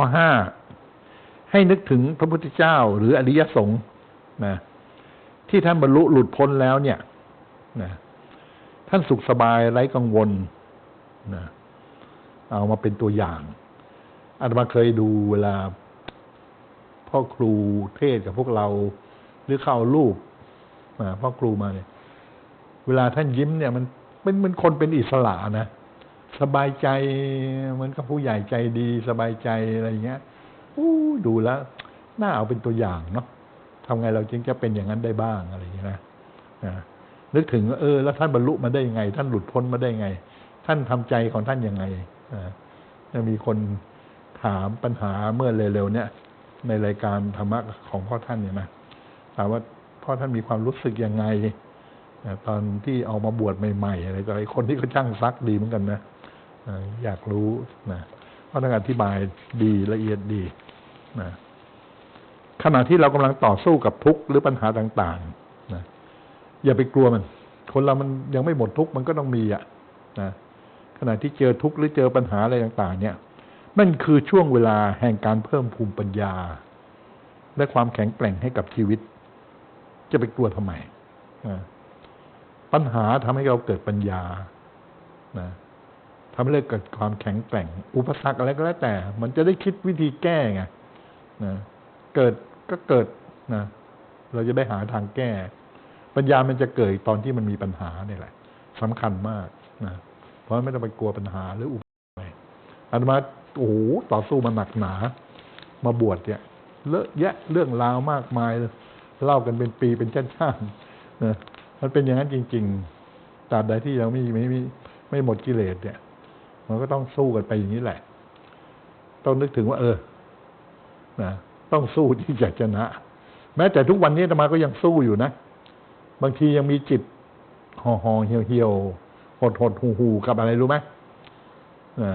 ข้อห้าให้นึกถึงพระพุทธเจ้าหรืออริยสงฆ์นะที่ท่านบรรลุหลุดพ้นแล้วเนี่ยนะท่านสุขสบายไร้กังวลนะเอามาเป็นตัวอย่างอาตมาเคยดูเวลา พ่อครูเทศกับพวกเรา หรือเข้ารูปนะพ่อครูมาเนี่ย เวลาท่านยิ้มเนี่ย มันเป็นเหมือนคนเป็นอิสระนะ สบายใจเหมือนกับผู้ใหญ่ใจดี สบายใจอะไรเงี้ยอู้ดูแล้วน่าเอาเป็นตัวอย่างเนาะทำไงเราจึงจะเป็นอย่างนั้นได้บ้างอะไรอย่างเงี้ยนะนึกถึงเออ แล้วท่านบรรลุมาได้ยังไง ท่านหลุดพ้นมาได้ยังไง ท่านทำใจของท่านยังไงนะมีคนถามปัญหาเมื่อเร็วๆเนี่ย ในรายการธรรมะของพ่อท่านเนี่ยนะถามว่าพ่อท่านมีความรู้สึกยังไงตอนที่เอามาบวชใหม่ๆอะไรต่ออะไรคนที่เขาช่างซักดีเหมือนกันนะ อยากรู้นะเพราะท่านอธิบายดีละเอียดดีนะขณะที่เรากำลังต่อสู้กับทุกข์หรือปัญหาต่างๆนะอย่าไปกลัวมัน คนเรามันยังไม่หมดทุกข์มันก็ต้องมีอะนะขณะที่เจอทุกข์หรือเจอปัญหาอะไรต่าง ๆ เนี่ยนั่นคือช่วงเวลาแห่งการเพิ่มภูมิปัญญา และความแข็งแกร่งให้กับชีวิต จะไปกลัวทำไมนะปัญหาทำให้เราเกิดปัญญานะ ทำให้เกิดความแข็งแกร่ง อุปสรรคอะไรก็แล้วแต่ มันจะได้คิดวิธีแก้ไงนะเกิดก็เกิดนะเราจะได้หาทางแก้ ปัญญามันจะเกิดตอนที่มันมีปัญหาเนี่ยแหละสำคัญมากนะเพราะไม่ต้องไปกลัวปัญหาหรืออุปสรรคอะไรอาตมาโอ้โหต่อสู้มาหนักหนา มาบวชเนี่ยเลอะแยะเรื่องราวมากมายเลยเล่ากันเป็นปีเป็นชาติๆนะมันเป็นอย่างนั้นจริง ๆตราบใดที่ยังไม่ไม่ไม่ไม่หมดกิเลสเนี่ย มันก็ต้องสู้กันไปอย่างนี้แหละ ต้องนึกถึงว่า เออนะต้องสู้ที่จะชนะ แม้แต่ทุกวันนี้อาตมาก็ยังสู้อยู่นะ บางทียังมีจิตห่อห่อเหี่ยวเหี่ยวหดหดหูหูกับอะไรรู้ไหมนะ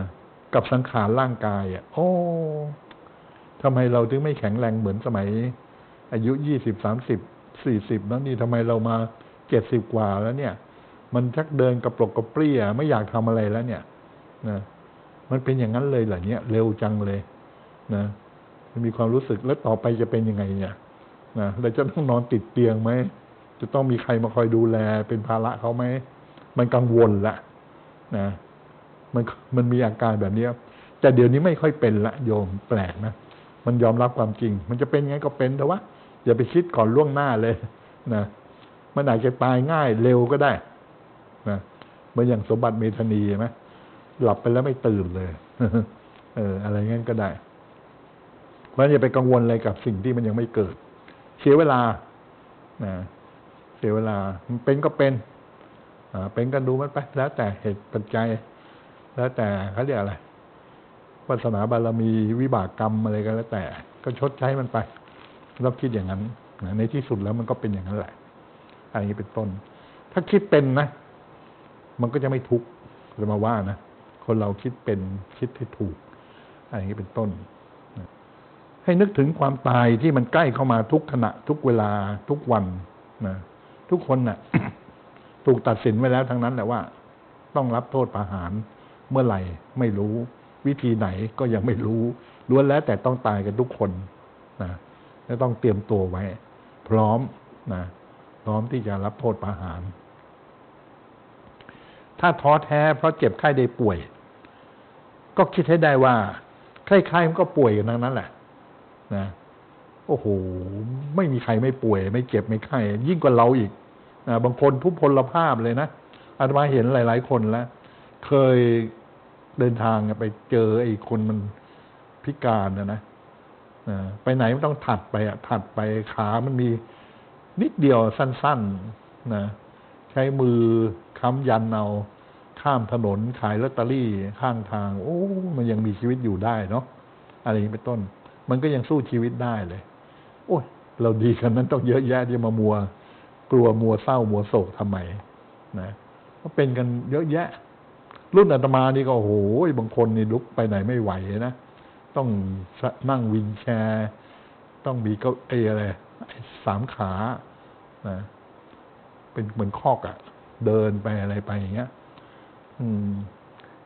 กับสังขารร่างกายอะ โอ้ทำไมเราถึงไม่แข็งแรงเหมือนสมัย อายุยี่สิบสามสิบสี่สิบแล้วนี่ทำไมเรามาเจ็ดสิบกว่าแล้วเนี่ย มันชักเดินกระปรกกระเปรี้ยไม่อยากทำอะไรแล้วเนี่ย นะมันเป็นอย่างนั้นเลยเหรอเนี่ยเร็วจังเลย นะมันมีความรู้สึกแล้วต่อไปจะเป็นยังไงเนี่ยนะเราจะต้องนอนติดเตียงไหมจะต้องมีใครมาคอยดูแล เป็นภาระเขาไหมมันกังวลละนะมันมันมีอาการแบบนี้แต่เดี๋ยวนี้ไม่ค่อยเป็นละโยมแปลกนะมันยอมรับความจริง มันจะเป็นไงก็เป็นแต่ว่าอย่าไปคิดก่อนล่วงหน้าเลยนะมันอาจจะตายง่ายเร็วก็ได้นะเหมือนอย่างสมบัติเมธานีใช่ไหม หลับไปแล้วไม่ตื่นเลย เออ อะไรงั้นก็ได้เพราะอย่าไปกังวลอะไรกับสิ่งที่มันยังไม่เกิด เสียเวลานะเสียเวลา มันเป็นก็เป็น อ่า เป็นกันดูมันไป แล้วแต่เหตุปัจจัย แล้วแต่เขาเรียกอะไรวาสนาบารมีวิบากกรรมอะไรก็แล้วแต่ ก็ชดใช้มันไปเราคิดอย่างนั้นนะในที่สุดแล้วมันก็เป็นอย่างนั้นแหละอันนี้เป็นต้น ถ้าคิดเป็นนะ มันก็จะไม่ทุกข์จะมาว่านะ คนเราคิดเป็นคิดให้ถูกอันนี้เป็นต้น ให้นึกถึงความตายที่มันใกล้เข้ามาทุกขณะ ทุกเวลาทุกวันนะทุกคนนะ่ะ ถูกตัดสินไว้แล้วทั้งนั้นแหละว่า ต้องรับโทษประหารเมื่อไหร่ไม่รู้ วิธีไหนก็ยังไม่รู้ล้วนแล้วแต่ต้องตายกันทุกคนนะและต้องเตรียมตัวไว้ พร้อมนะพร้อมที่จะรับโทษประหาร ถ้าท้อแท้เพราะเจ็บไข้ได้ป่วย ก็คิดให้ได้ว่า ใครๆมันก็ป่วยกันทั้งนั้นแหละนะโอ้โหไม่มีใครไม่ป่วย ไม่เจ็บไม่ไข้ยิ่งกว่าเราอีกนะบางคนทุพพลภาพเลยนะอาตมาเห็นหลาย ๆ คนแล้ว เคยเดินทางไปเจอไอ้คนมันพิการนะนะไปไหนมันต้องถัดไปอะถัดไปขามันมีนิดเดียวสั้น ๆ นะ ใช้มือค้ำยันเอา ข้ามถนนขายลอตเตอรี่ข้างทาง โอ้มันยังมีชีวิตอยู่ได้เนาะอะไรอย่างนี้เป็นต้น มันก็ยังสู้ชีวิตได้เลย โอ้ยเราดีกันนั้นต้องเยอะแยะที่มามัว กลัวมัวเศร้ามัวโศกทำไมนะก็เป็นกันเยอะแยะ รุ่นอาตมานี่ก็โอ้โหบางคนนี่ลุกไปไหนไม่ไหวนะต้องนั่งวินแชร์ ต้องมีเก้าเออะไรสามขานะเป็นเหมือนคอกอะ่ะ เดินไปอะไรไปอย่างเงี้ย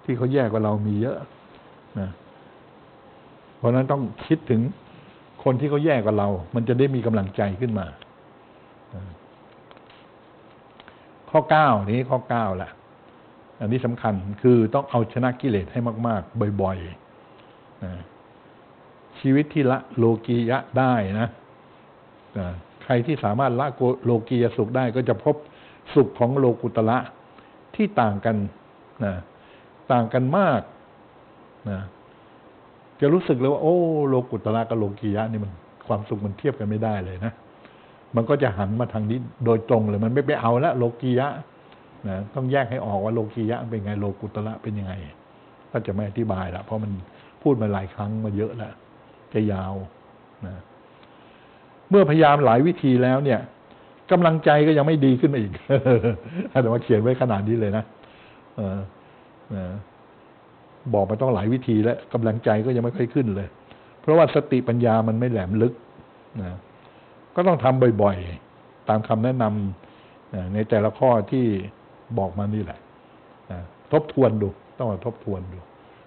ที่เขาแยกกว่าเรามีเยอะนะเพราะฉะนั้นต้องคิดถึงคนที่เขาแย่กว่าเรา มันจะได้มีกำลังใจขึ้นมา ข้อเก้านี้ข้อเก้าแหละอันนี้สำคัญคือต้องเอาชนะกิเลสให้มาก ๆ บ่อยๆนะชีวิตที่ละโลกียะได้นะนะใครที่สามารถละโลกียสุขได้ก็จะพบสุขของโลกุตละที่ต่างกัน นะต่างกันมากนะจะรู้สึกเลยว่า โอ้โลกุตละกับโลกียะนี่มันความสุขมันเทียบกันไม่ได้เลยนะมันก็จะหันมาทางนี้โดยตรงเลย มันไม่ไปเอาละโลกียะนะต้องแยกให้ออกว่าโลกียะเป็นไงโลกุตละเป็นยังไง ก็จะไม่อธิบายละเพราะมันพูดมาหลายครั้งมาเยอะแล้วจะยาวนะเมื่อพยายามหลายวิธีแล้วเนี่ยกำลังใจก็ยังไม่ดีขึ้นมาอีกแต่ว่าเขียนไว้ขนาดนี้เลยนะ บอกมาต้องหลายวิธีแล้วกำลังใจก็ยังไม่ค่อยขึ้นเลย เพราะว่าสติปัญญามันไม่แหลมลึกนะก็ต้องทำบ่อยๆ ตามคำแนะนำในแต่ละข้อที่บอกมานี่แหละนะทบทวนดู ต้องมาทบทวนดู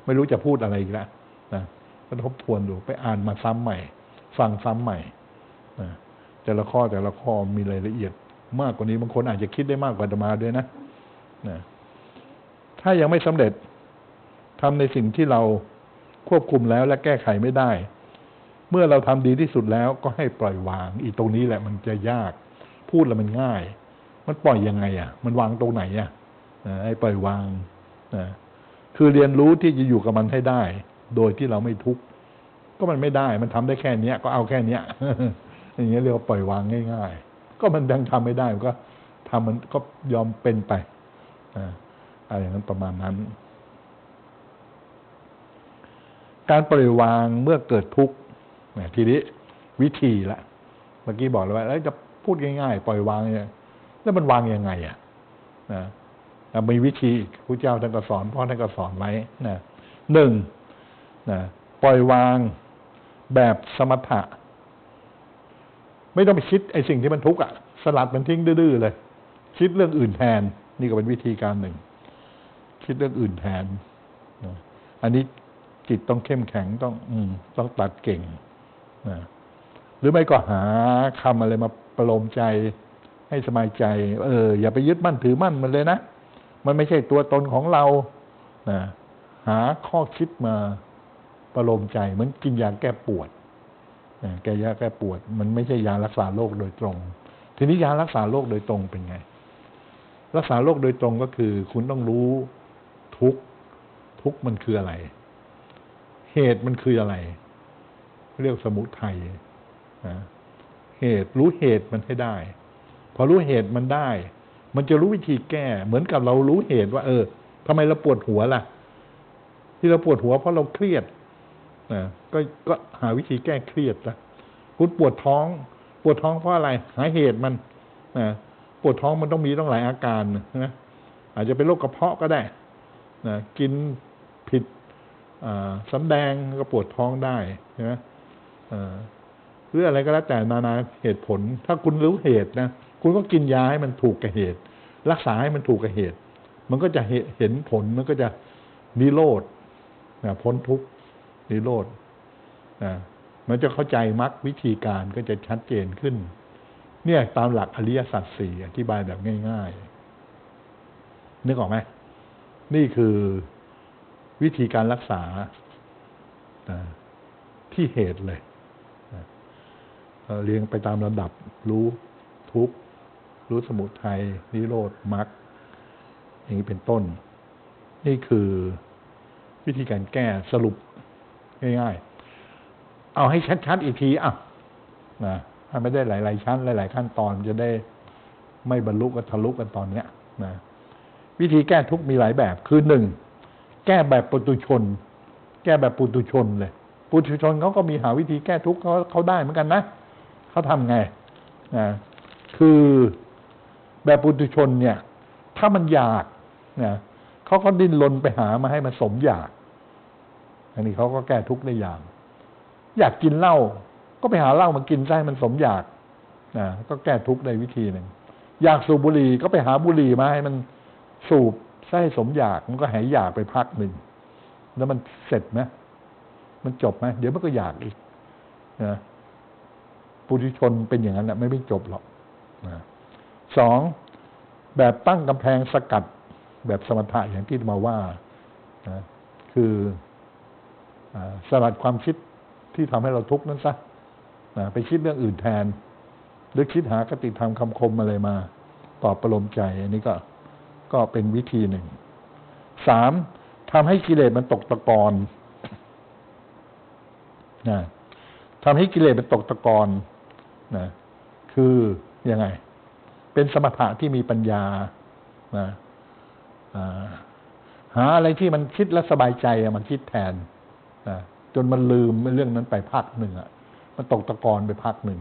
ไม่รู้จะพูดอะไรอีกแล้วนะก็ทบทวนดู ไปอ่านมาซ้ำใหม่ ฟังซ้ำใหม่นะแต่ละข้อแต่ละข้อมีรายละเอียดมากกว่านี้บางคนอาจจะคิดได้มากกว่าธรรมาด้วยนะนะ ถ้ายังไม่สำเร็จทำในสิ่งที่เราควบคุมแล้วและแก้ไขไม่ได้ เมื่อเราทำดีที่สุดแล้วก็ให้ปล่อยวาง อีกตรงนี้แหละมันจะยาก พูดแล้วมันง่าย มันปล่อยยังไงอะ มันวางตรงไหนอะให้ปล่อยวางนะคือเรียนรู้ที่จะอยู่กับมันให้ได้ โดยที่เราไม่ทุกข์ก็มันไม่ได้ มันทำได้แค่เนี้ย ก็เอาแค่เนี้ยอย่างเงี้ยเรียกว่าปล่อยวางง่าย ๆ ก็มันยังทำไม่ได้ก็ทำมันก็ยอมเป็นไปอ่า อะไรอย่างนั้นประมาณนั้น การปล่อยวางเมื่อเกิดทุกข์ทีนี้วิธีละ เมื่อกี้บอกแล้วว่าแล้วจะพูดง่ายๆ ปล่อยวางเนี่ยแล้วมันวางยังไงอะนะมีวิธีพระเจ้าท่านก็สอนพ่อท่านก็สอนไว้นะหนึ่งนะปล่อยวางแบบสมถะ ไม่ต้องไปคิดไอ้สิ่งที่มันทุกข์อะ สลัดมันทิ้งดื้อเลย คิดเรื่องอื่นแทน นี่ก็เป็นวิธีการหนึ่ง คิดเรื่องอื่นแทนอันนี้จิตต้องเข้มแข็งต้อง อืต้องตัดเก่งนะหรือไม่ก็หาคำอะไรมาประโลมใจ ให้สบายใจ เออ อย่าไปยึดมั่นถือมั่นมันเลยนะ มันไม่ใช่ตัวตนของเรานะหาข้อคิดมาประโลมใจ เหมือนกินยาแก้ปวดแก้ยาแก้ปวด มันไม่ใช่ยารักษาโรคโดยตรง ทีนี้ยารักษาโรคโดยตรงเป็นไง รักษาโรคโดยตรงก็คือ คุณต้องรู้ ทุกทุกมันคืออะไร เหตุมันคืออะไร เรียกสมุทัยนะเหตุรู้เหตุมันให้ได้ พอรู้เหตุมันได้ มันจะรู้วิธีแก้ เหมือนกับเรารู้เหตุว่า เออทำไมเราปวดหัวล่ะ ที่เราปวดหัวเพราะเราเครียดนะก็ก็หาวิธีแก้เครียดละคุณปวดท้อง ปวดท้องเพราะอะไร หาเหตุมันนะปวดท้องมันต้องมีต้องหลายอาการนะอาจจะเป็นโรคกระเพาะก็ได้ นะกินผิดสำแดงก็ปวดท้องได้ใช่ไหมหรืออะไรก็แล้วแต่นานาเหตุผล ถ้าคุณรู้เหตุนะคุณก็กินยาให้มันถูกกับเหตุ รักษาให้มันถูกกับเหตุ มันก็จะเห็นผลมันก็จะนิโรธพ้นทุกข์นิโรธนะมันจะเข้าใจมรรควิธีการก็จะชัดเจนขึ้น เนี่ยตามหลักอริยสัจสี่อธิบายแบบง่าย ๆ นึกออกไหม นี่คือวิธีการรักษาที่เหตุเลยเรียงไปตามระดับรู้ทุกรู้สมุทัยนิโรธมรรคอย่างนี้เป็นต้น นี่คือวิธีการแก้สรุปง่ายๆ เอาให้ชัดๆอีกทีอะนะถ้าไม่ได้หลาย ๆ ชั้น หลาย ๆ ขั้นตอนจะได้ไม่บรรลุกันทะลุกันตอนเนี้ยนะ วิธีแก้ทุกมีหลายแบบ คือหนึ่งแก้แบบปุตุชน แก้แบบปุตุชนเลยปุตุชนเขาก็มีหาวิธีแก้ทุกเขาเขาได้เหมือนกันนะเขาทำไงนะคือแบบปุตุชนเนี่ย ถ้ามันอยากนะเขาก็ดิ้นรนไปหามาให้มันสมอยาก อันนี้เขาก็แก้ทุกข์ได้อย่าง อยากกินเหล้าก็ไปหาเหล้ามากินใช่มันสมอยากนะก็แก้ทุกข์ได้วิธีหนึ่งอยากสูบบุหรี่ก็ไปหาบุหรี่มาให้มัน สูบใช่สมอยากมันก็หายอยากไปพักหนึ่ง แล้วมันเสร็จไหมมันจบไหมเดี๋ยวมันก็อยากอีกนะปุถุชนเป็นอย่างนั้นแหละไม่ไม่จบหรอกนะสองแบบตั้งกำแพงสกัด แบบสมถะอย่างที่มาว่านะคืออสลัดความคิดที่ทำให้เราทุกข์นั้นซะนะไปคิดเรื่องอื่นแทน หรือคิดหากติธรรมคำคมอะไรมา ตอบประโลมใจ อันนี้ก็ ก็เป็นวิธีหนึ่งสามทำให้กิเลสมันตกตะกอนนะทำให้กิเลสมันตกตะกอนนะคือยังไง เป็นสมถะที่มีปัญญานะหาอะไรที่มันคิดแล้วสบายใจอะมันคิดแทนนะจนมันลืมเรื่องนั้นไปพักหนึ่งอะมันตกตะกอนไปพักหนึ่ง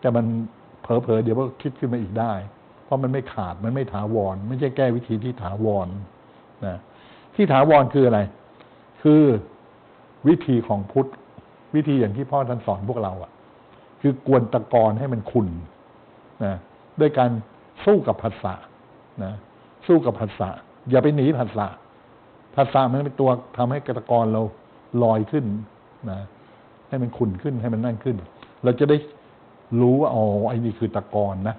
แต่มันเผลอๆเดี๋ยวก็คิดขึ้นมาอีกได้ ราะมันไม่ขาดมันไม่ถาวร ไม่ใช่แก้วิธีที่ถาวรนะที่ถาวรคืออะไร คือวิธีของพุทธ วิธีอย่างที่พ่อท่านสอนพวกเราอะ่ะ คือกวนตะกอนให้มันขุนนะด้วยการสู้กับภาษานะสู้กับภาษาอย่าไปหนีภาษาภาษามันเป็นตัวทำให้กระกรเราลอยขึ้นนะให้มันขุนขึ้นให้มันนั่นขึ้น เราจะได้รู้ว่าอ๋อไอ้นี่คือตะกอนนะ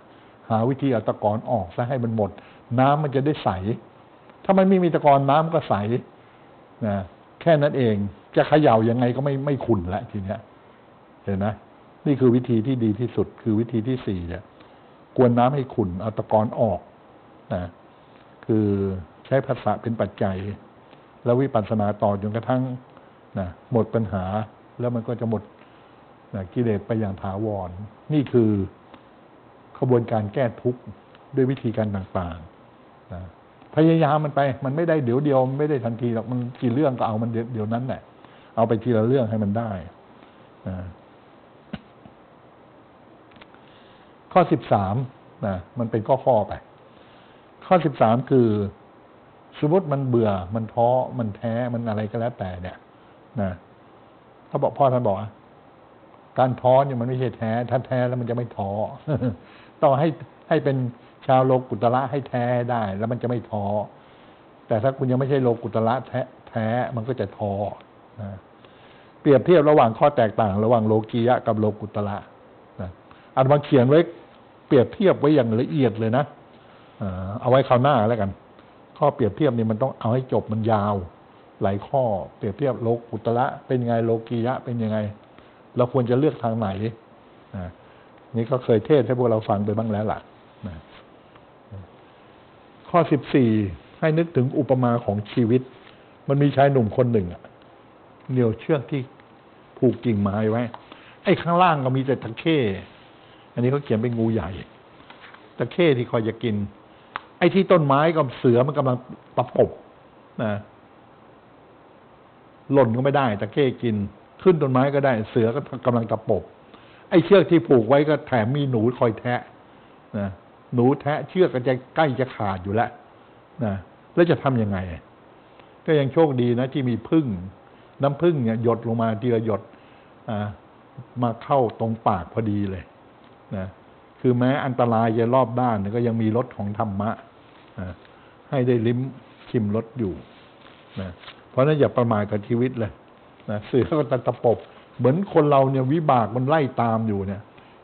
หาวิธีเอาตะกอนออกซะให้มันหมด น้ำมันจะได้ใส ถ้ามันไม่มีตะกอนน้ำก็ใสนะแค่นั้นเองจะเขย่ายังไงก็ไม่ไม่ขุนละทีเนี้ยเห็นไหมนี่คือวิธีที่ดีที่สุดคือวิธีที่สี่เนี่ยกวนน้ำให้ขุนเอาตะกอนออกนะคือใช้ภาษาเป็นปัจจัย แล้ววิปัสสนาต่อจนกระทั่งนะหมดปัญหาแล้วมันก็จะหมดนะกิเลสไปอย่างถาวรนี่คือ ขบวนการแก้ทุกข์ด้วยวิธีการต่างๆนะพยายามมันไป มันไม่ได้เดี๋ยวเดียวไม่ได้ทันทีหรอกมันกี่เรื่องก็เอามันเดี๋ยวนั้นแหละเอาไปทีละเรื่องให้มันได้นะข้อสิบสามนะมันเป็นข้อข้อไป ข้อสิบสามคือ สมมติมันเบื่อมันท้อมันแท้มันอะไรก็แล้วแต่เนี่ยนะเขาบอกพ่อท่านบอกว่าการท้อเนี่ยมันไม่ใช่แท้ ถ้าแท้แล้วมันจะไม่ท้อ ต้องให้ให้เป็นชาวโลกุตระให้แท้ได้ แล้วมันจะไม่ท้อแต่ถ้าคุณยังไม่ใช่โลกุตระแท้แท้มันก็จะท้อนะเปรียบเทียบระหว่างข้อแตกต่าง ระหว่างโลกียะกับโลกุตระนะอันมาเขียนไว้เปรียบเทียบไว้อย่างละเอียดเลยนะเอาไว้คราวหน้าแล้วกัน ข้อเปรียบเทียบนี่มันต้องเอาให้จบมันยาว หลายข้อเปรียบเทียบโลกุตระเป็นยังไงโลกียะเป็นยังไง เราควรจะเลือกทางไหนนะ นี่ก็เคยเทศให้พวกเราฟังไปบ้างแล้วล่ะนะข้อสิบสี่ให้นึกถึงอุปมาของชีวิต มันมีชายหนุ่มคนหนึ่งเหนี่ยวเชือกที่ผูกกิ่งไม้ไว้ ไอ้ข้างล่างก็มีแต่ตะเข้ อันนี้เขาเขียนเป็นงูใหญ่ ตะเข้ที่คอยจะกิน ไอ้ที่ต้นไม้กับเสือมันกำลังตะปบนะ หล่นก็ไม่ได้ ตะเข้กิน ขึ้นต้นไม้ก็ได้ เสือก็กำลังตะปบ อ้เชือกที่ผูกไว้ก็แถมมีหนูคอยแทะนะหนูแทะเชือกก็จะใกล้จะขาดอยู่แล้วนะแล้วจะทำยังไง ก็ยังโชคดีนะที่มีพึ่ง น้ำพึ่งเนี่ยหยดลงมาทีละหยดมาเข้าตรงปากพอดีเลยนะคือแม้อันตรายจะรอบด้านก็ยังมีรสของธรรมะนะให้ได้ลิ้มชิมรสอยู่นะเพราะนั้นอย่าประมาทกับชีวิตเลยนะเสือก็ตะตะปบ เหมือนคนเราเนี่ยวิบากมันไล่ตามอยู่เนี่ย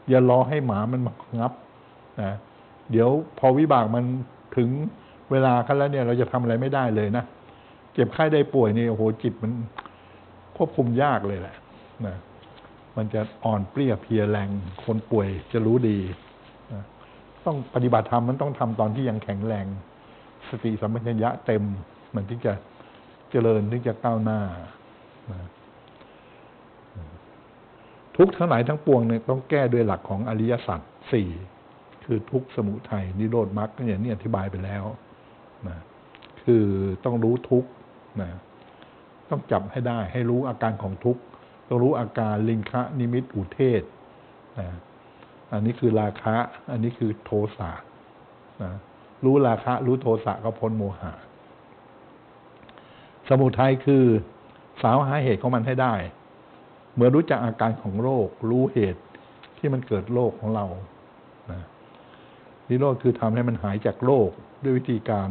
อย่ารอให้หมามันมางับนะเดี๋ยวพอวิบากมันถึงเวลาคันแล้วเนี่ย เราจะทำอะไรไม่ได้เลยนะเจ็บไข้ได้ป่วยนี่โอ้โหจิตมันควบคุมยากเลยแหละนะมันจะอ่อนเปรี้ยเพียแรงคนป่วยจะรู้ดีนะต้องปฏิบัติธรรมมันต้องทำตอนที่ยังแข็งแรง สติสัมปชัญญะเต็ม มันถึงจะเจริญถึงจะก้าวหน้านะ ทุกทั้งหลายทั้งปวงเนี่ยต้องแก้ด้วยหลักของอริยสัจสี่คือทุกสมุทัยนิโรธมรรคเนี่ยนี่อธิบายไปแล้วนะคือต้องรู้ทุกนะต้องจับให้ได้ ให้รู้อาการของทุกต้องรู้อาการลิงคะนิมิตอุเทศนะอันนี้คือราคะ อันนี้คือโทสะนะรู้ราคะ รู้โทสะก็พ้นโมหะ สมุทัยคือสาวหาเหตุของมันให้ได้ เมื่อรู้จักอาการของโรค รู้เหตุที่มันเกิดโรคของเรานะนิโรธคือทำให้มันหายจากโรคด้วยวิธีการ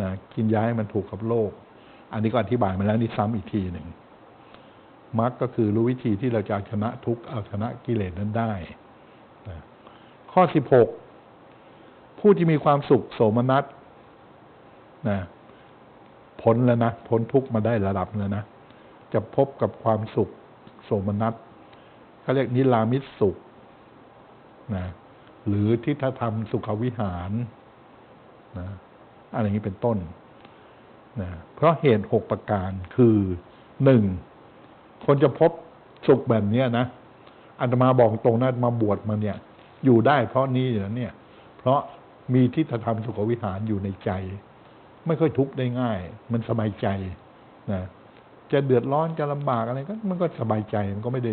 นะกินยาให้มันถูกกับโรค อันนี้ก็อธิบายมาแล้วนี่ซ้ำอีกทีหนึ่งมรรคก็คือรู้วิธีที่เราจะาชนะทุกข์เอาชนะกิเลสนั้นได้นะข้อสิบหกผู้ที่มีความสุขโสมนัสนะพ้นแล้วนะพ้นทุกข์มาได้ระดับแล้วนะจะพบกับความสุข มนัสเขาเรียกนิรามิตสุขนะหรือทิฏฐธรรมสุขวิหารนะอะไรอย่างนี้เป็นต้นนะเพราะเหตุหกประการคือหนึ่งคนจะพบสุขแบบนี้นะอาตมาบอกตรงนะมาบวชมาเนี่ย อยู่ได้เพราะนี้นะเนี่ย เพราะมีทิฏฐธรรมสุขวิหารอยู่ในใจ ไม่ค่อยทุกข์ได้ง่าย มันสบายใจนะ จะเดือดร้อนจะลำบากอะไรก็มันก็สบายใจมันก็ไม่ได้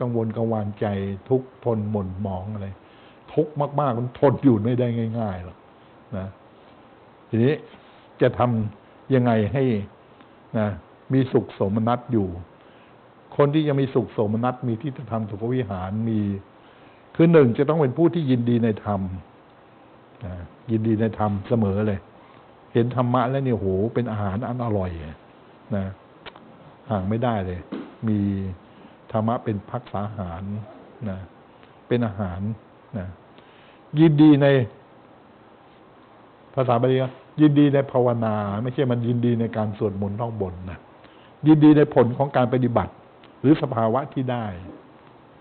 กังวลกังวานใจทุกทนหม่นหมองอะไร ทุกมากๆมันทนอยู่ไม่ได้ง่ายๆหรอกนะทีนี้จะทำยังไงให้นะมีสุขโสมนัสอยู่ คนที่จะมีสุขโสมนัสมีที่จะทำสุขวิหารมี คือหนึ่งจะต้องเป็นผู้ที่ยินดีในธรรมยินดีในธรรมเสมอเลย เห็นธรรมะแล้วเนี่ยโหเป็นอาหารอันอร่อย นะห่างไม่ได้เลย มีธรรมะเป็นพักษาหารนะเป็นอาหารนะยินดีใน ภาษาบาลียินดีในภาวนา ไม่ใช่มันยินดีในการสวดมนต์ท่องบนนะยินดีในผลของการปฏิบัติ หรือสภาวะที่ได้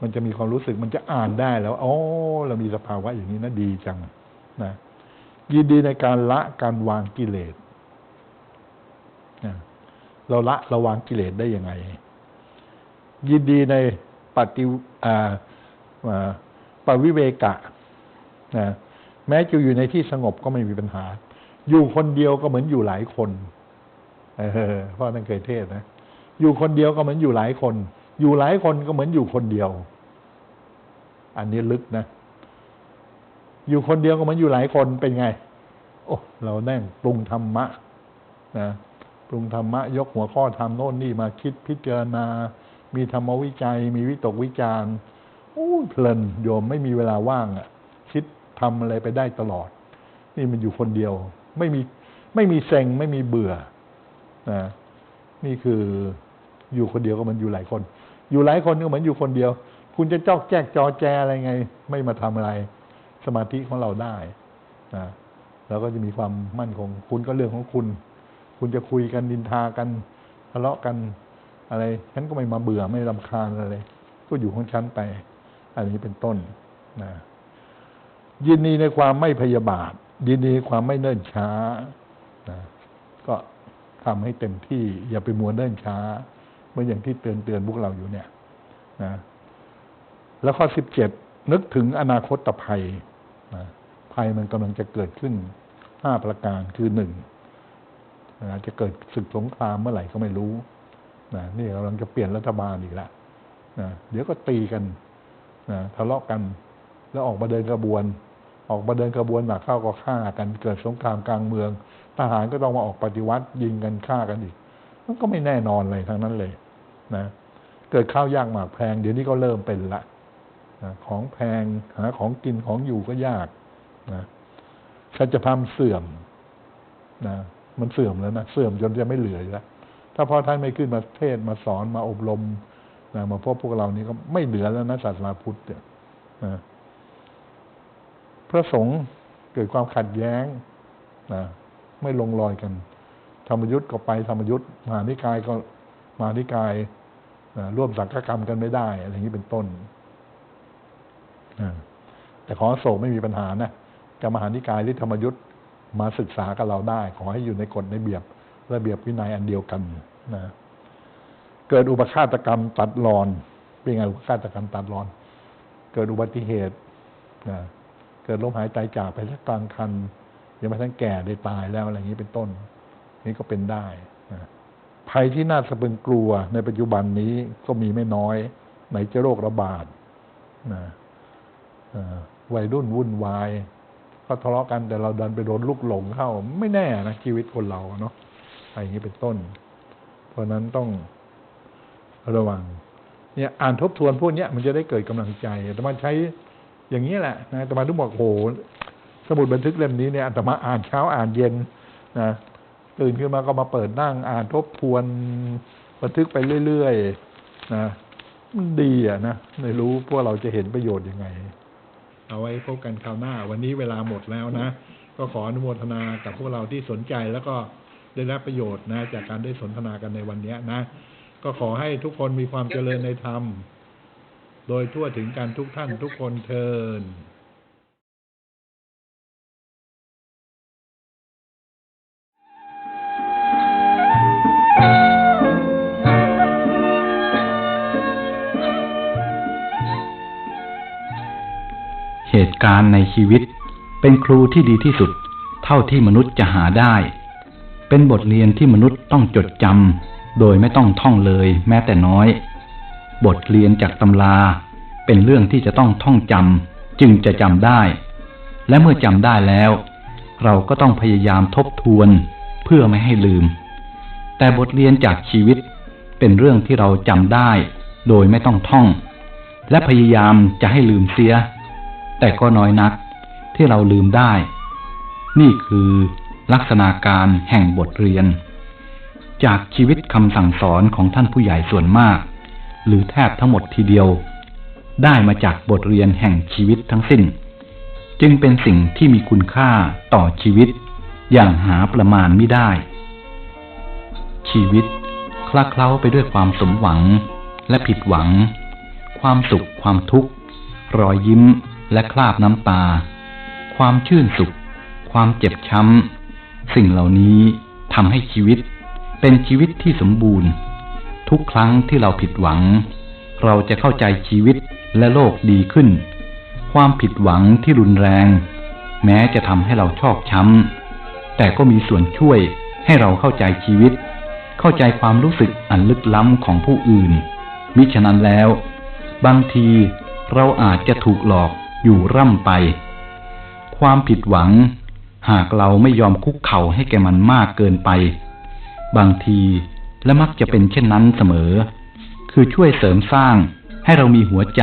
มันจะมีความรู้สึกมันจะอ่านได้แล้วโอ๋อเรามีสภาวะอย่างนี้นะดีจังนะยินดีในการละการวางกิเลส เราละเราวางกิเลสได้ยังไง ยินดีในปฏิปวิเวกะนะแม้จะอยู่ในที่สงบก็ไม่มีปัญหา อยู่คนเดียวก็เหมือนอยู่หลายคนเออพ่อท่านเคยเทศนะ อยู่คนเดียวก็เหมือนอยู่หลายคน อยู่หลายคนก็เหมือนอยู่คนเดียว อันนี้ลึกนะ อยู่คนเดียวก็เหมือนอยู่หลายคนเป็นไง โอ้เราแน่งปรุงธรรมะนะ ปรุงธรรมะยกหัวข้อธรรมโน่นนี่มาคิดพิจารณา มีธรรมวิจัย มีวิตกวิจารณ์โอ้เพลินโยมไม่มีเวลาว่างอะ่ะ คิดทำอะไรไปได้ตลอด นี่มันอยู่คนเดียว ไม่มีไม่มีเซ็งไม่มีเบื่อนะนี่คืออยู่คนเดียวก็มันอยู่หลายคน อยู่หลายคนก็เหมือนอยู่คนเดียว คุณจะจอกแจกจอแจอะไรไง ไม่มาทำอะไร สมาธิของเราได้นะแล้วก็จะมีความมั่นคง คุณก็เรื่องของคุณ คุณจะคุยกันดินทากันทะเลาะกันอะไร ฉันก็ไม่มาเบื่อไม่รำคาญอะไรก็อยู่ของฉันไป อันนี้เป็นต้นนะยินดีในความไม่พยาบาท ยินดีในความไม่เนิ่นช้านะก็ทำให้เต็มที่ อย่าไปมัวเนิ่นช้าเมื่ออย่างที่เตือนเตือนพวกเราอยู่เนี่ยนะแล้วข้อสิบเจ็ดนึกถึงอนาคตภัยนะภัยมันกำลังจะเกิดขึ้นห้าประการคือหนึ่ง นะจะเกิดศึกสงครามเมื่อไหร่ก็ไม่รู้นะนี่กำลังจะเปลี่ยนรัฐบาลอีกแล้วนะเดี๋ยวก็ตีกันนะทะเลาะกัน แล้วออกมาเดินกระบวน ออกมาเดินกระบวนหนักเข้าก็ฆ่ากัน เกิดสงครามกลางเมือง ทหารก็ต้องมาออกปฏิวัติยิงกันฆ่ากันอีก มันก็ไม่แน่นอนเลยทั้งนั้นเลยนะเกิดข้าวยากหมากแพงเดี๋ยวนี้ก็เริ่มเป็นละนะของแพงหาของกินของอยู่ก็ยากนะสัจธรรมเสื่อมนะ มันเสื่อมแล้วนะเสื่อมจนจะไม่เหลือแล้ว ถ้าพ่อท่านไม่ขึ้นมาเทศมาสอนมาอบรมนะมาพบพวกเรานี้ก็ไม่เหลือแล้วนะศาสนาพุทธเนี่ยนะพระสงฆ์เกิดความขัดแย้งนะไม่ลงรอยกัน ธรรมยุทธ์ก็ไปธรรมยุทธ์มหานิกายก็มหานิกายนะร่วมสังฆกรรมกันไม่ได้อะไรอย่างนี้เป็นต้นนะแต่ขอโศกไม่มีปัญหานะจะมหานิกายหรือธรรมยุทธ์ มาศึกษากับเราได้ ขอให้อยู่ในกฎในเบียบระเบียบวินัยอันเดียวกันนะเกิดอุบัติฆาตกรรมตัดรอนเป็นไงอุบัติฆาตกรรมตัดรอน เกิดอุบัติเหตุนะเกิดลมหายใจจากไปสักกลางคันยังไม่ทั้งแก่ได้ตายแล้วอะไรอย่างนี้เป็นต้น นี่ก็เป็นได้นะภัยที่น่าสะพึงกลัวในปัจจุบันนี้ก็มีไม่น้อยไหนจะโรคระบาดนะวัยรุ่นวุ่นวาย ก็ทะเลาะกันแต่เราดันไปโดนลูกหลงเข้า ไม่แน่นะชีวิตคนเราเนาะอะไรอย่างนี้เป็นต้น เพราะนั้นต้องระวัง เนี่ยอ่านทบทวนพวกนี้มันจะได้เกิดกำลังใจแต่มาใช้อย่างนี้แหละนะแต่มาทุกบอกโหสมุดบันทึกเล่มนี้เนี่ยแต่มาอ่านเช้าอ่านเย็นนะตื่นขึ้นมาก็มาเปิดนั่งอ่านทบทวนบันทึกไปเรื่อยๆนะมันดีอะนะไม่รู้พวกเราจะเห็นประโยชน์ยังไง เอาไว้พบกันคราวหน้า วันนี้เวลาหมดแล้วนะ ก็ขออนุโมทนากับพวกเราที่สนใจแล้วก็ได้รับประโยชน์นะ จากการได้สนทนากันในวันนี้นะ ก็ขอให้ทุกคนมีความเจริญในธรรม โดยทั่วถึงการทุกท่านทุกคนเทิน เหตุการณ์ในชีวิต เป็นครูที่ดีที่สุด เท่าที่มนุษย์จะหาได้ เป็นบทเรียนที่มนุษย์ต้องจดจำโดยไม่ต้องท่องเลยแม้แต่น้อย บทเรียนจากตำรา เป็นเรื่องที่จะต้องท่องจำจึงจะจำได้ และเมื่อจำได้แล้ว เราก็ต้องพยายามทบทวนเพื่อไม่ให้ลืม แต่บทเรียนจากชีวิตเป็นเรื่องที่เราจำได้ โดยไม่ต้องท่อง และพยายามจะให้ลืมเสีย แต่ก็น้อยนักที่เราลืมได้ นี่คือลักษณะการแห่งบทเรียน จากชีวิตคำสั่งสอนของท่านผู้ใหญ่ส่วนมาก หรือแทบทั้งหมดทีเดียว ได้มาจากบทเรียนแห่งชีวิตทั้งสิ้น จึงเป็นสิ่งที่มีคุณค่าต่อชีวิต อย่างหาประมาณไม่ได้ ชีวิตคละเคล้าไปด้วยความสมหวังและผิดหวัง ความสุขความทุกข์ รอยยิ้ม และคราบน้ำตา ความชื่นสุข ความเจ็บช้ำ สิ่งเหล่านี้ทำให้ชีวิต เป็นชีวิตที่สมบูรณ์ ทุกครั้งที่เราผิดหวัง เราจะเข้าใจชีวิตและโลกดีขึ้น ความผิดหวังที่รุนแรง แม้จะทำให้เราชอกช้ำ แต่ก็มีส่วนช่วยให้เราเข้าใจชีวิต เข้าใจความรู้สึกอันลึกล้ำของผู้อื่น มิฉะนั้นแล้ว บางทีเราอาจจะถูกหลอก อยู่ร่ำไป ความผิดหวัง หากเราไม่ยอมคุกเข่าให้แก่มันมากเกินไป บางทีและมักจะเป็นเช่นนั้นเสมอ คือช่วยเสริมสร้างให้เรามีหัวใจ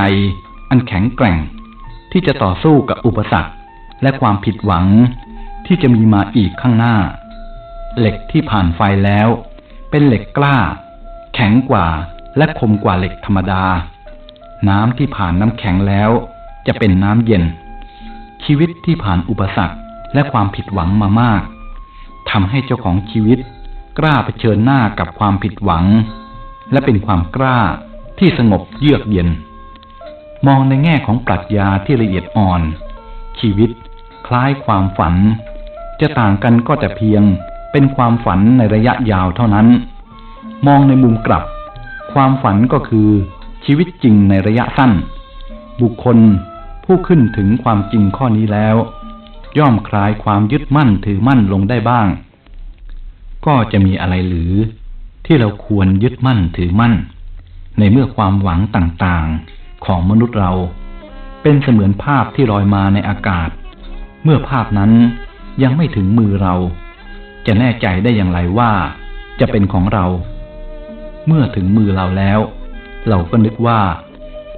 อันแข็งแกร่ง ที่จะต่อสู้กับอุปสรรค และความผิดหวัง ที่จะมีมาอีกข้างหน้า เหล็กที่ผ่านไฟแล้ว เป็นเหล็กกล้า แข็งกว่าและคมกว่าเหล็กธรรมดา น้ำที่ผ่านน้ำแข็งแล้ว จะเป็นน้ำเย็น ชีวิตที่ผ่านอุปสรรคและความผิดหวังมามากทำให้เจ้าของชีวิต กล้าเผชิญหน้ากับความผิดหวัง และเป็นความกล้าที่สงบเยือกเย็น มองในแง่ของปรัชญาที่ละเอียดอ่อน ชีวิตคล้ายความฝัน จะต่างกันก็แต่เพียงเป็นความฝันในระยะยาวเท่านั้น มองในมุมกลับ ความฝันก็คือชีวิตจริงในระยะสั้น บุคคลผู้ขึ้นถึงความจริงข้อนี้แล้ว ย่อมคลายความยึดมั่นถือมั่นลงได้บ้าง ก็จะมีอะไรหรือที่เราควรยึดมั่นถือมั่น ในเมื่อความหวังต่างๆของมนุษย์เรา เป็นเสมือนภาพที่ลอยมาในอากาศ เมื่อภาพนั้นยังไม่ถึงมือเรา จะแน่ใจได้อย่างไรว่า จะเป็นของเรา เมื่อถึงมือเราแล้ว เราก็นึกว่า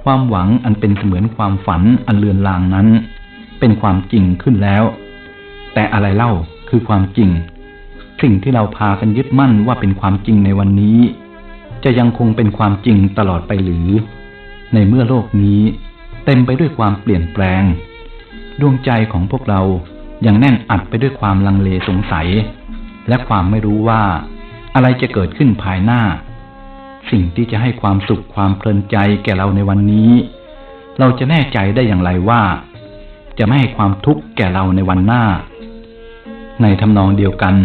ความหวังอันเป็นเสมือนความฝันอันเลือนลางนั้น เป็นความจริงขึ้นแล้ว แต่อะไรเล่าคือความจริง สิ่งที่เราพากันยึดมั่นว่าเป็นความจริงในวันนี้ จะยังคงเป็นความจริงตลอดไปหรือ ในเมื่อโลกนี้ เต็มไปด้วยความเปลี่ยนแปลง ดวงใจของพวกเรายังแน่นอัดไปด้วยความลังเลสงสัย และความไม่รู้ว่า อะไรจะเกิดขึ้นภายหน้า สิ่งที่จะให้ความสุขความเพลินใจแก่เราในวันนี้ เราจะแน่ใจได้อย่างไรว่า จะไม่ให้ความทุกข์แก่เราในวันหน้า ในทำนองเดียวกัน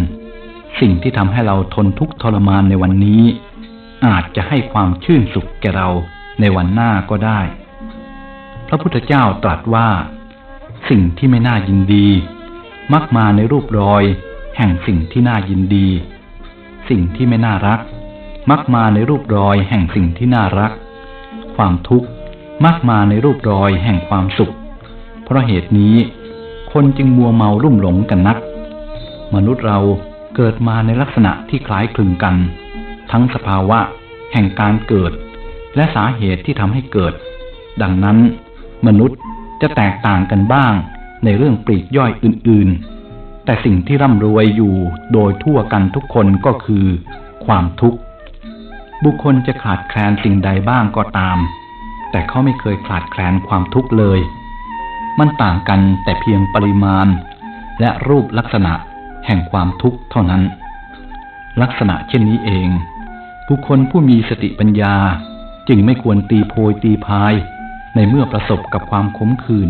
สิ่งที่ทำให้เราทนทุกข์ทรมานในวันนี้ อาจจะให้ความชื่นสุขแก่เราในวันหน้าก็ได้ พระพุทธเจ้าตรัสว่า สิ่งที่ไม่น่ายินดี มักมาในรูปรอย แห่งสิ่งที่น่ายินดี สิ่งที่ไม่น่ารัก มักมาในรูปรอยแห่งสิ่งที่น่ารัก ความทุกข์มักมาในรูปรอยแห่งความสุข เพราะเหตุนี้ คนจึงมัวเมารุ่มหลงกันนัก มนุษย์เราเกิดมาในลักษณะที่คล้ายคลึงกัน ทั้งสภาวะ แห่งการเกิด และสาเหตุที่ทำให้เกิด ดังนั้น มนุษย์จะแตกต่างกันบ้างในเรื่องปลีกย่อยอื่น ๆ แต่สิ่งที่ร่ำรวยอยู่โดยทั่วกันทุกคนก็คือ ความทุกข์ บุคคลจะขาดแคลนสิ่งใดบ้างก็ตาม แต่เขาไม่เคยขาดแคลนความทุกข์เลย มันต่างกันแต่เพียงปริมาณ และรูปลักษณะแห่งความทุกข์เท่านั้น ลักษณะเช่นนี้เอง บุคคลผู้มีสติปัญญาจึงไม่ควรตีโพยตีพาย ในเมื่อประสบกับความขมขื่น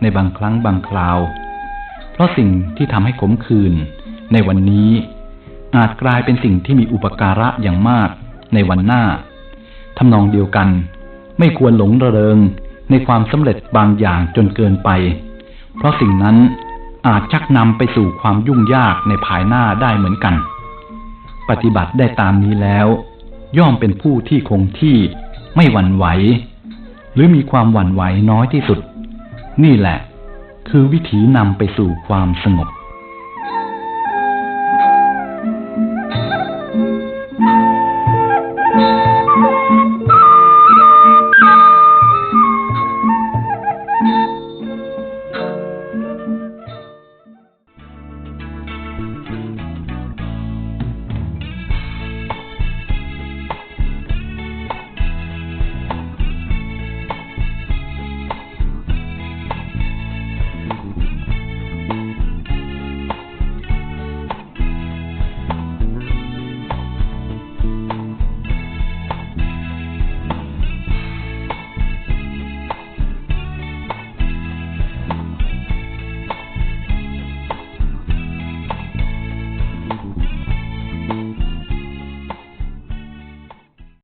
ในบางครั้งบางคราว เพราะสิ่งที่ทำให้ขมขื่นในวันนี้ อาจกลายเป็นสิ่งที่มีอุปการะอย่างมาก ในวันหน้าทำนองเดียวกัน ไม่ควรหลงระเริงในความสำเร็จบางอย่างจนเกินไป เพราะสิ่งนั้นอาจชักนำไปสู่ความยุ่งยากในภายหน้าได้เหมือนกัน ปฏิบัติได้ตามนี้แล้ว ย่อมเป็นผู้ที่คงที่ไม่หวั่นไหว หรือมีความหวั่นไหวน้อยที่สุด นี่แหละ คือวิถีนำไปสู่ความสงบ